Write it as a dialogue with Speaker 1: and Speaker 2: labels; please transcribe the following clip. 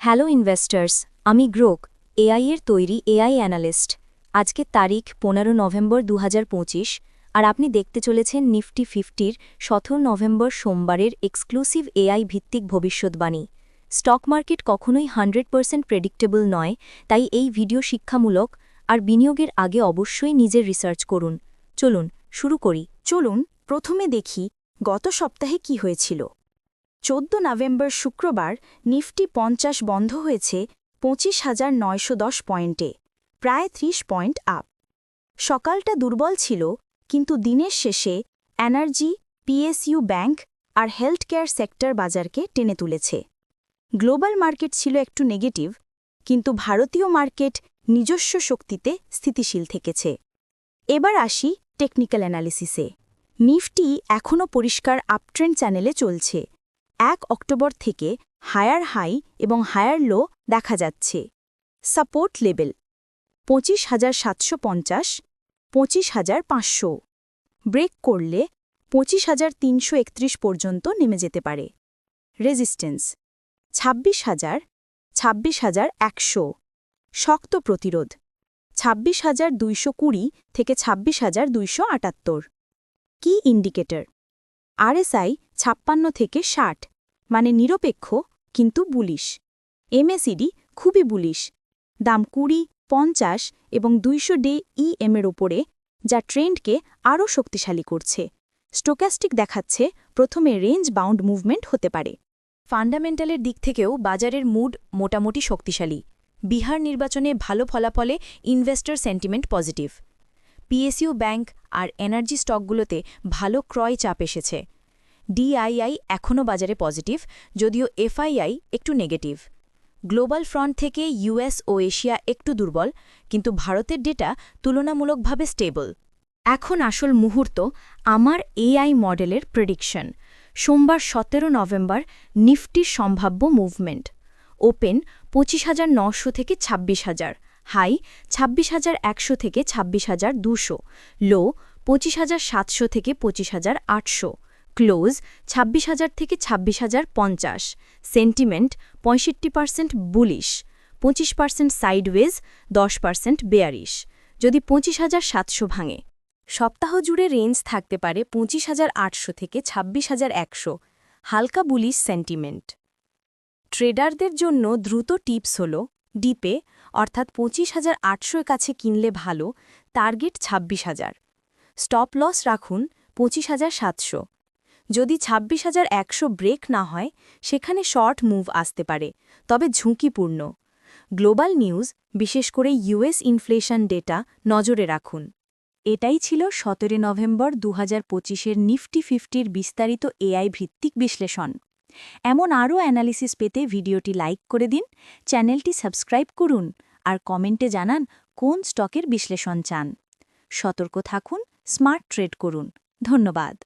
Speaker 1: Hello investors, আমি Grok, AI এর তৈরি এআই অ্যানালিস্ট। আজকে তারিখ পনেরো নভেম্বর দু হাজার পঁচিশ, আর আপনি দেখতে চলেছেন নিফটি ফিফটির সতেরো নভেম্বর সোমবারের এক্সক্লুসিভ এআই ভিত্তিক ভবিষ্যৎবাণী। স্টক মার্কেট কখনোই হান্ড্রেড পার্সেন্ট প্রেডিক্টেবল নয়, তাই এই ভিডিও শিক্ষামূলক, আর বিনিয়োগের আগে অবশ্যই নিজের রিসার্চ করুন। চলুন, শুরু করি।
Speaker 2: চলুন, প্রথমে দেখি গত সপ্তাহে কি হয়েছিল। চোদ্দ নভেম্বর শুক্রবার নিফটি পঞ্চাশ বন্ধ হয়েছে পঁচিশ হাজার নয়শো দশ পয়েন্টে, প্রায় ত্রিশ পয়েন্ট আপ। সকালটা দুর্বল ছিল, কিন্তু দিনের শেষে এনার্জি পিএসইউ ব্যাংক আর হেলথ কেয়ার সেক্টর বাজারকে টেনে তুলেছে। গ্লোবাল মার্কেট ছিল একটু নেগেটিভ, কিন্তু ভারতীয় মার্কেট নিজস্ব শক্তিতে স্থিতিশীল থেকেছে। এবার আসি টেকনিক্যাল অ্যানালিসিসে। নিফটি এখনও পরিষ্কার আপট্রেন্ড চ্যানেলে চলছে এক অক্টোবর থেকে হায়ার হাই এবং হায়ার লো দেখা যাচ্ছে। সাপোর্ট লেভেল পঁচিশ হাজার সাতশো পঞ্চাশ, পঁচিশ হাজার পাঁচশো। ব্রেক করলে পঁচিশ হাজার তিনশো একত্রিশ পর্যন্ত নেমে যেতে পারে। রেজিস্ট্যান্স ছাব্বিশ হাজার ছাব্বিশ হাজার একশো। শক্ত প্রতিরোধ ছাব্বিশ হাজার দুইশো কুড়ি থেকে ছাব্বিশ হাজার দুইশো আটাত্তর। কি ইন্ডিকেটর? আরএসআই ছাপ্পান্ন থেকে ষাট মানে নিরপেক্ষ, কিন্তু বুলিশ। এমএসিডি খুবই বুলিশ। দাম কুড়ি, পঞ্চাশ এবং দুইশো ডে ইএমের ওপরে যা ট্রেন্ডকে আরও শক্তিশালী করছে। স্টোক্যাস্টিক দেখাচ্ছে প্রথমে রেঞ্জ বাউন্ড মুভমেন্ট হতে পারে।
Speaker 1: ফান্ডামেন্টালের দিক থেকেও বাজারের মুড মোটামুটি শক্তিশালী। বিহার নির্বাচনে ভালো ফলাফলে investor sentiment positive. PSU bank আর এনার্জি স্টকগুলোতে ভালো ক্রয় চাপ এসেছে। ডিআইআই এখনও বাজারে পজিটিভ, যদিও এফআইআই একটু নেগেটিভ। গ্লোবাল ফ্রন্ট থেকে ইউএস ও এশিয়া একটু দুর্বল, কিন্তু ভারতের ডেটা তুলনামূলকভাবে স্টেবল। এখন আসল মুহূর্ত আমার এআই মডেলের প্রেডিকশন। সোমবার সতেরো নভেম্বর নিফটির সম্ভাব্য মুভমেন্ট। ওপেন পঁচিশ হাজার নশো থেকে ছাব্বিশ হাজার, হাই ছাব্বিশ হাজার একশো থেকে ছাব্বিশ হাজার দুশো, লো পঁচিশ হাজার সাতশো থেকে পঁচিশ হাজার আটশো। ক্লোজ ছাব্বিশ হাজার থেকে ছাব্বিশ হাজার পঞ্চাশ। সেন্টিমেন্ট পঁয়ষট্টি পার্সেন্ট বুলিশ, পঁচিশ পার্সেন্ট সাইডওয়েজ, দশ পার্সেন্ট বেয়ারিশ। যদি পঁচিশ হাজার সাতশো ভাঙে। সপ্তাহ জুড়ে রেঞ্জ থাকতে পারে পঁচিশ হাজার আটশো থেকে ছাব্বিশ হাজার একশো। হালকা বুলিশ সেন্টিমেন্ট। ট্রেডারদের জন্য দ্রুত টিপস হল, ডিপে অর্থাৎ পঁচিশ হাজার আটশোর কাছে কিনলে ভালো, টার্গেট ছাব্বিশ হাজার। স্টপ লস রাখুন পঁচিশ হাজার সাতশো। যদি ছাব্বিশ হাজার একশো ব্রেক না হয়, সেখানে শর্ট মুভ আসতে পারে, তবে ঝুঁকিপূর্ণ। গ্লোবাল নিউজ, বিশেষ করে ইউএস ইনফ্লেশন ডেটা, নজরে রাখুন। এটাই ছিল সতেরো নভেম্বর দু হাজার পঁচিশের নিফটি ফিফটির বিস্তারিত এআই ভিত্তিক বিশ্লেষণ। এমন আরও অ্যানালিসিস পেতে ভিডিওটি লাইক করে দিন, চ্যানেলটি সাবস্ক্রাইব করুন, আর কমেন্টে জানান কোন স্টকের বিশ্লেষণ চান। সতর্ক থাকুন, স্মার্ট ট্রেড করুন। ধন্যবাদ।